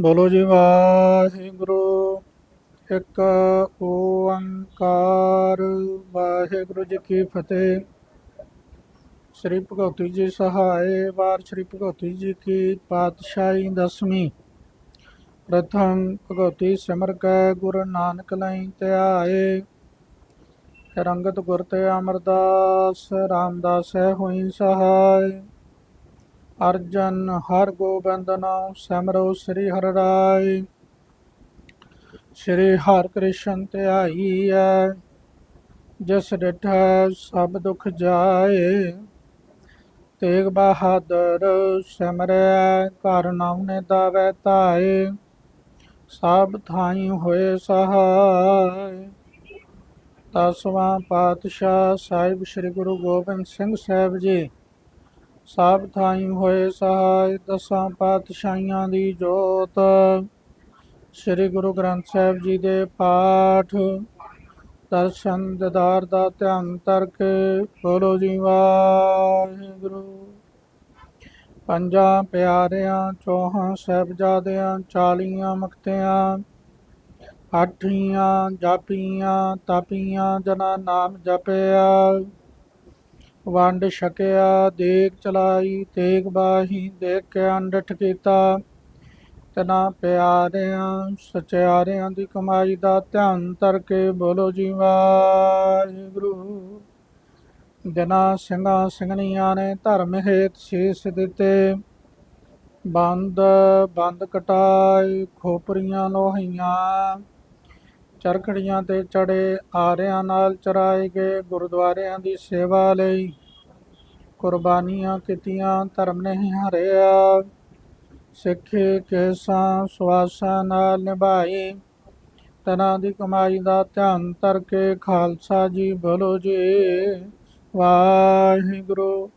ਬੋਲੋ ਜੀ, ਵਾਹਿਗੁਰੂ। ਇੱਕ ਓੰਕਾਰ। ਵਾਹਿਗੁਰੂ ਜੀ ਕੀ ਫਤਿਹ। ਸ੍ਰੀ ਭਗਵਤੀ ਜੀ ਸਹਾਏ। ਵਾਰ ਸ੍ਰੀ ਭਗਵਤੀ ਜੀ ਕੀ ਪਾਤਸ਼ਾਹੀ ਦਸਵੀਂ। ਪ੍ਰਥਮ ਭਗਵਤੀ ਸਿਮਰ ਕੈ, ਗੁਰੂ ਨਾਨਕ ਲਈ ਧਿਆਏ। ਰੰਗਤ ਗੁਰ ਤੇ ਅਮਰਦਾਸ, ਰਾਮਦਾਸ ਹੈ ਹੋਈ ਸਹਾਇ ਅਰਜਨ ਹਰ ਗੋਬਿੰਦ ਨਾਮ ਸਿਮਰੋ ਸ੍ਰੀ ਹਰਿ ਰਾਏ। ਸ੍ਰੀ ਹਰਿ ਕ੍ਰਿਸ਼ਨ ਧਿਆਈ ਹੈ ਜਿਸ ਡਿਠੈ ਸਭ ਦੁਖ ਜਾਏ। ਤੇਗ ਬਹਾਦਰ ਸਿਮਰੈ, ਘਰ ਨਾਮ ਨੇ ਦਾਵੈ ਤਾਏ ਸਭ ਥਾਈ ਹੋਏ ਸਹਾਇ ਦਸਵਾਂ ਪਾਤਸ਼ਾਹ ਸਾਹਿਬ ਸ੍ਰੀ ਗੁਰੂ ਗੋਬਿੰਦ ਸਿੰਘ ਸਾਹਿਬ ਜੀ। ਸਭ ਥਾਈ ਹੋਏ ਸਹਾਇ, ਦਸਾਂ ਪਾਤਸ਼ਾਹੀਆਂ ਦੀ ਜੋਤ। ਸ੍ਰੀ ਗੁਰੂ ਗ੍ਰੰਥ ਸਾਹਿਬ ਜੀ ਦੇ ਪਾਠ। ਦਰਸ਼ਨ, ਦਿਦਾਰ ਦਾ ਧਿਆਨ ਕਰਕੇ ਬੋਲੋ ਜੀ ਵਾਹਿਗੁਰੂ। ਪੰਜਾਂ ਪਿਆਰਿਆਂ, ਚੌਹਾਂ ਸਾਹਿਬਜ਼ਾਦਿਆਂ ਚਾਲੀਆਂ ਮਖਤਿਆਂ ਆਠੀਆਂ ਜਾਪੀਆਂ, ਤਾਪੀਆਂ, ਜਨਾ ਨਾਮ ਜਪਿਆ। ਵੰਡ ਛਕਿਆ ਦੇਖ ਚਲਾਈ ਤੇਗ ਬਾਹੀ ਦੇਖ ਕੇ ਅੰਡਠ ਕੀਤਾ। ਤਨਾ ਪਿਆਰਿਆਂ, ਸਚਿਆਰਿਆਂ ਦੀ ਕਮਾਈ ਦਾ ਧਿਆਨ ਤਰ ਕੇ ਬੋਲੋ ਜੀ, ਵਾਹਿਗੁਰੂ। ਜਨਾ ਸਿੰਘਾਂ ਸਿੰਘਣੀਆਂ ਨੇ ਧਰਮ ਹੇਤ ਸੀਸ ਦਿੱਤੇ। ਬੰਦ ਬੰਦ ਕਟਾਈ, ਖੋਪਰੀਆਂ ਲੋਹੀਆਂ। ਚਰਖੜੀਆਂ ਤੇ ਚੜੇ ਆਰਿਆਂ ਨਾਲ ਚਰਾਏ ਗਏ ਗੁਰਦੁਆਰਿਆਂ ਦੀ ਸੇਵਾ ਲਈ। ਕੁਰਬਾਨੀਆਂ ਕੀਤੀਆਂ, ਧਰਮ ਨਹੀਂ ਹਰਿਆ। ਸਿੱਖੇ ਕੇਸਾਂ ਸਵਾਸਾਂ ਨਾਲ ਨਿਭਾਈ। ਤਨਾਂ ਦੀ ਕਮਾਈ ਦਾ ਧਿਆਨ ਕਰਕੇ ਖਾਲਸਾ ਜੀ ਬੋਲੋ ਜੀ, ਵਾਹਿਗੁਰੂ।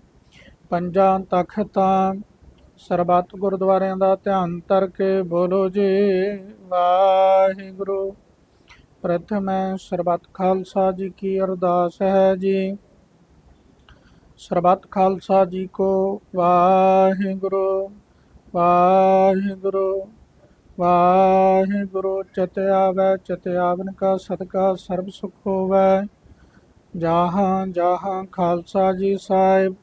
ਪੰਜਾਂ ਤਖਤਾਂ, ਸਰਬੱਤ ਗੁਰਦੁਆਰਿਆਂ ਦਾ ਧਿਆਨ ਕਰਕੇ ਬੋਲੋ ਜੀ, ਵਾਹਿਗੁਰੂ। ਪ੍ਰਥਮ ਹੈ, ਸਰਬੱਤ ਖਾਲਸਾ ਜੀ ਕੀ ਅਰਦਾਸ ਹੈ ਜੀ। ਸਰਬੱਤ ਖਾਲਸਾ ਜੀ ਕੋ ਵਾਹਿਗੁਰੂ ਵਾਹਿਗੁਰੂ ਵਾਹਿਗੁਰੂ, ਚਿਤ ਆਵੈ, ਚਿਤ ਆਵਨ ਕਾ ਸਦਕਾ ਸਰਬ ਸੁਖ ਹੋਵੈ। ਜਾਹਾਂ ਜਾਹਾਂ ਖਾਲਸਾ ਜੀ ਸਾਹਿਬ,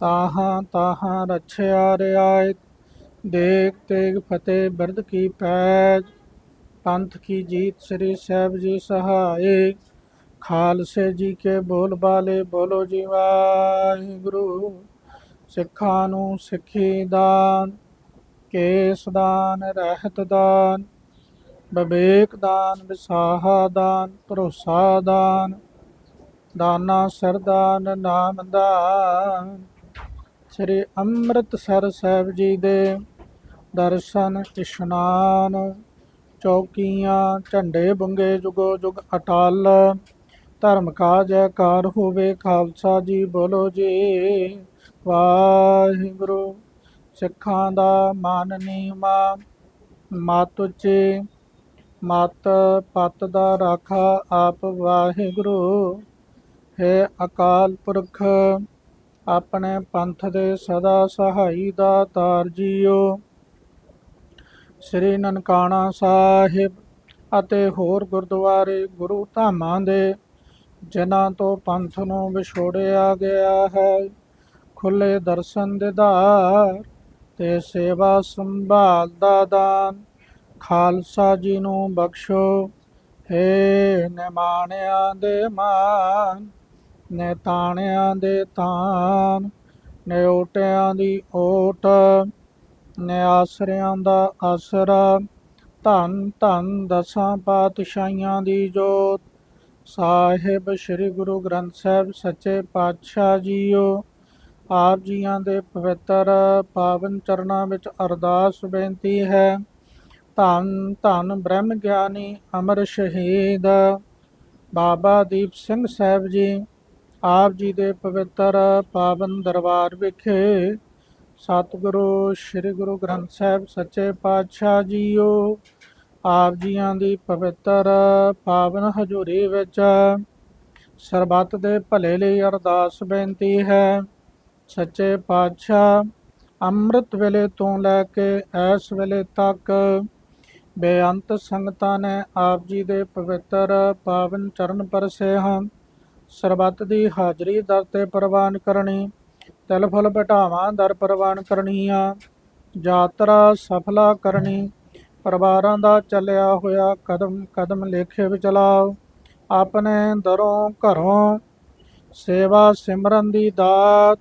ਤਾਹਾਂ ਤਾਹਾਂ ਰਛਿਆ ਰਿਆਇਤ, ਦੇਖ ਤੇਗ ਫਤਿਹ ਬਰਦ ਕੀ ਪੈਜ। ਪੰਥ ਕੀ ਜੀਤ ਸ੍ਰੀ ਸਾਹਿਬ ਜੀ ਸਹਾਏ। ਖਾਲਸੇ ਜੀ ਕੇ ਬੋਲ ਬਾਲੇ ਬੋਲੋ ਜੀ ਵਾਹਿਗੁਰੂ। ਸਿੱਖਾਂ ਨੂੰ ਸਿੱਖੀ ਦਾਨ, ਕੇਸ ਦਾਨ, ਰਹਿਤ ਦਾਨ, ਵਿਵੇਕ ਦਾਨ, ਵਿਸਾਹਾ ਦਾਨ, ਭਰੋਸਾ ਦਾਨ, ਦਾਨਾ ਸਰਦਾਨ ਨਾਮ ਦਾਨ। ਸ੍ਰੀ ਅੰਮ੍ਰਿਤਸਰ ਸਾਹਿਬ ਜੀ ਦੇ ਦਰਸ਼ਨ, ਇਸ਼ਨਾਨ ਚੌਕੀਆਂ, ਝੰਡੇ ਬੁੰਗੇ ਜੁਗੋ ਜੁਗ ਅਟਲ। ਧਰਮ ਕਾ ਜੈਕਾਰ ਹੋਵੇ ਖਾਲਸਾ ਜੀ ਬੋਲੋ ਜੀ। ਵਾਹਿਗੁਰੂ, ਸਿੱਖਾਂ ਦਾ ਮਾਨ ਨੀਮਾ ਮਤ ਉੱਚੇ, ਮਤ ਪਤ ਦਾ ਰਾਖਾ ਆਪ ਵਾਹਿਗੁਰੂ। ਹੈ ਅਕਾਲ ਪੁਰਖ, ਆਪਣੇ ਪੰਥ ਦੇ ਸਦਾ ਸਹਾਈ ਦਾ ਤਾਰ ਜੀਓ। ਸ੍ਰੀ ਨਨਕਾਣਾ ਸਾਹਿਬ ਅਤੇ ਹੋਰ ਗੁਰਦੁਆਰੇ ਗੁਰੂ ਧਾਮਾਂ ਦੇ, ਜਿਨ੍ਹਾਂ ਤੋਂ ਪੰਥ ਨੂੰ ਵਿਛੋੜਿਆ ਗਿਆ ਹੈ। ਖੁੱਲੇ ਦਰਸ਼ਨ ਦਿਦਾਰ ਤੇ ਸੇਵਾ ਸੰਭਾਲ ਦਾ ਦਾਨ ਖਾਲਸਾ ਜੀ ਨੂੰ ਬਖਸ਼ੋ। ਹੇ ਨਿਮਾਣਿਆਂ ਦੇ ਮਾਨ ਨੇ ਤਾਣਿਆਂ ਦੇ ਤਾਨ ਨੇ ਓਟਿਆਂ ਦੀ ਓਟ ਨੇ ਆਸਰਿਆਂ ਦਾ ਆਸਰਾ, ਧੰਨ ਧੰਨ ਦਸਾਂ ਪਾਤਸ਼ਾਹੀਆਂ ਦੀ ਜੋਤ। ਸਾਹਿਬ ਸ੍ਰੀ ਗੁਰੂ ਗ੍ਰੰਥ ਸਾਹਿਬ ਸੱਚੇ ਪਾਤਸ਼ਾਹ ਜੀਓ। ਆਪ ਜੀਆਂ ਦੇ ਪਵਿੱਤਰ ਪਾਵਨ ਚਰਨਾਂ ਵਿੱਚ ਅਰਦਾਸ ਬੇਨਤੀ ਹੈ। ਧੰਨ ਧੰਨ ਬ੍ਰਹਮ ਗਿਆਨੀ ਅਮਰ ਸ਼ਹੀਦ। ਬਾਬਾ ਦੀਪ ਸਿੰਘ ਸਾਹਿਬ ਜੀ, ਆਪ ਜੀ ਦੇ ਪਵਿੱਤਰ ਪਾਵਨ ਦਰਬਾਰ ਵਿਖੇ ਸਤਿਗੁਰੂ ਸ੍ਰੀ ਗੁਰੂ ਗ੍ਰੰਥ ਸਾਹਿਬ ਸੱਚੇ ਪਾਤਸ਼ਾਹ ਜੀਓ, ਆਪ ਜੀਆਂ ਦੀ ਪਵਿੱਤਰ ਪਾਵਨ ਹਜ਼ੂਰੀ ਵਿੱਚ ਸਰਬੱਤ ਦੇ ਭਲੇ ਲਈ ਅਰਦਾਸ ਬੇਨਤੀ ਹੈ। ਸੱਚੇ ਪਾਤਸ਼ਾਹ, ਅੰਮ੍ਰਿਤ ਵੇਲੇ ਤੋਂ ਲੈ ਕੇ ਇਸ ਵੇਲੇ ਤੱਕ ਬੇਅੰਤ ਸੰਗਤਾਂ ਨੇ ਆਪ ਜੀ ਦੇ ਪਵਿੱਤਰ ਪਾਵਨ ਚਰਨ ਪਰਸੇ ਹਨ। ਸਰਬੱਤ ਦੀ ਹਾਜ਼ਰੀ ਦਰ ਤੇ ਪ੍ਰਵਾਨ ਕਰਨੀ ਤਿਲ ਫੁੱਲ ਬਟਾਵਾਂ ਦਰ ਪ੍ਰਵਾਨ ਕਰਨੀਆਂ, ਯਾਤਰਾ ਸਫਲਾ ਕਰਨੀ, ਪਰਿਵਾਰਾਂ ਦਾ ਚੱਲਿਆ ਹੋਇਆ ਕਦਮ ਕਦਮ ਲੇਖੇ ਵਿੱਚ ਲਾਓ, ਆਪਣੇ ਦਰੋਂ ਘਰੋਂ ਸੇਵਾ ਸਿਮਰਨ ਦੀ ਦਾਤ,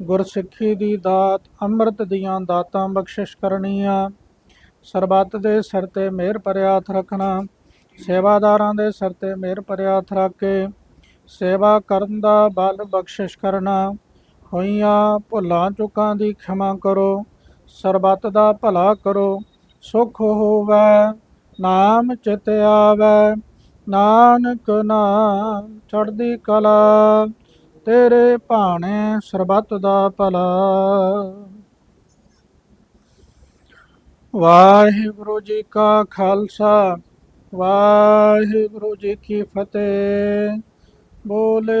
ਗੁਰਸਿੱਖੀ ਦੀ ਦਾਤ, ਅੰਮ੍ਰਿਤ ਦੀਆਂ ਦਾਤਾਂ ਬਖਸ਼ਿਸ਼ ਕਰਨੀਆਂ, ਸਰਬੱਤ ਦੇ ਸਿਰ ਤੇ ਮਿਹਰ ਭਰਿਆ ਹੱਥ ਰੱਖਣਾ, ਸੇਵਾਦਾਰਾਂ ਦੇ ਸਿਰ ਤੇ ਮਿਹਰ ਭਰਿਆ ਹੱਥ ਰੱਖ ਕੇ ਸੇਵਾ ਕਰਨ ਦਾ ਬਲ ਬਖਸ਼ਿਸ਼ ਕਰਨਾ ਹੋਈਆਂ ਭੁੱਲਾਂ ਚੁੱਕਾਂ ਦੀ ਖਿਮਾ ਕਰੋ, ਸਰਬੱਤ ਦਾ ਭਲਾ ਕਰੋ, ਸੁਖ ਹੋਵੇ, ਨਾਮ ਚਿਤ ਆਵੇ, ਨਾਨਕ ਨਾਮ ਚੜ੍ਹਦੀ ਕਲਾ, ਤੇਰੇ ਭਾਣੇ ਸਰਬੱਤ ਦਾ ਭਲਾ। ਵਾਹਿਗੁਰੂ ਜੀ ਕਾ ਖਾਲਸਾ, ਵਾਹਿਗੁਰੂ ਜੀ ਕੀ ਫਤਿਹ, ਬੋਲੇ